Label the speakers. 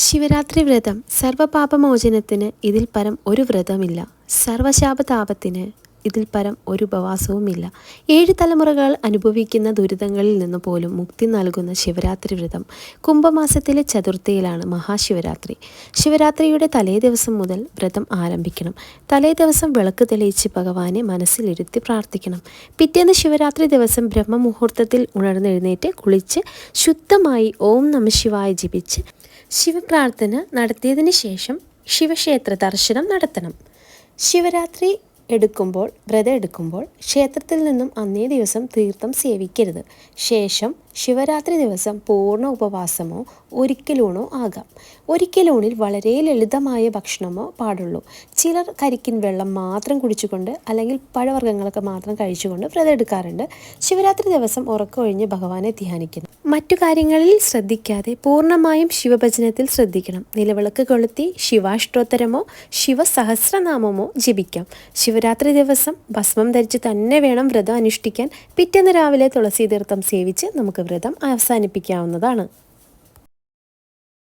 Speaker 1: ശിവരാത്രി വ്രതം സർവപാപമോചനത്തിന് ഇതിൽ പരം ഒരു വ്രതമില്ല. സർവശാപതാപത്തിന് ഇതിൽ പരം ഒരു ഉപവാസവുമില്ല. ഏഴ് തലമുറകൾ അനുഭവിക്കുന്ന ദുരിതങ്ങളിൽ നിന്ന് പോലും മുക്തി നൽകുന്ന ശിവരാത്രി വ്രതം കുംഭമാസത്തിലെ ചതുർത്ഥിയിലാണ് മഹാശിവരാത്രി. ശിവരാത്രിയുടെ തലേ ദിവസം മുതൽ വ്രതം ആരംഭിക്കണം. തലേ ദിവസം വിളക്ക് തെളിയിച്ച് ഭഗവാനെ മനസ്സിലിരുത്തി പ്രാർത്ഥിക്കണം. പിറ്റേന്ന് ശിവരാത്രി ദിവസം ബ്രഹ്മമുഹൂർത്തത്തിൽ ഉണർന്നെഴുന്നേറ്റ് കുളിച്ച് ശുദ്ധമായി ഓം നമ ശിവായ ജപിച്ച് ശിവപ്രാർത്ഥന നടത്തിയതിന് ശേഷം ശിവക്ഷേത്ര ദർശനം നടത്തണം. ശിവരാത്രി എടുക്കുമ്പോൾ വ്രതം എടുക്കുമ്പോൾ ക്ഷേത്രത്തിൽ നിന്നും അന്നേ ദിവസം തീർത്ഥം സേവിക്കരുത്. ശേഷം ശിവരാത്രി ദിവസം പൂർണ ഉപവാസമോ ഒരിക്കലൂണോ ആകാം. ഒരിക്കലൂണിൽ വളരെ ലളിതമായ ഭക്ഷണമോ പാടുള്ളൂ. ചിലർ കരിക്കിൻ വെള്ളം മാത്രം കുടിച്ചുകൊണ്ട് അല്ലെങ്കിൽ പഴവർഗങ്ങളൊക്കെ മാത്രം കഴിച്ചുകൊണ്ട് വ്രതം എടുക്കാറുണ്ട്. ശിവരാത്രി ദിവസം ഉറക്കമൊഴിഞ്ഞ് ഭഗവാനെ ധ്യാനിക്കുന്നു. മറ്റു കാര്യങ്ങളിൽ ശ്രദ്ധിക്കാതെ പൂർണമായും ശിവഭജനത്തിൽ ശ്രദ്ധിക്കണം. നിലവിളക്ക് കൊളുത്തി ശിവാഷ്ടോത്തരമോ ശിവസഹസ്രനാമമോ ജപിക്കാം. ശിവരാത്രി ദിവസം ഭസ്മം ധരിച്ച് തന്നെ വേണം വ്രതം അനുഷ്ഠിക്കാൻ. പിറ്റേന്ന് രാവിലെ തുളസി തീർത്ഥം സേവിച്ച് നമുക്ക് വ്രതം അവസാനിപ്പിക്കാവുന്നതാണ്.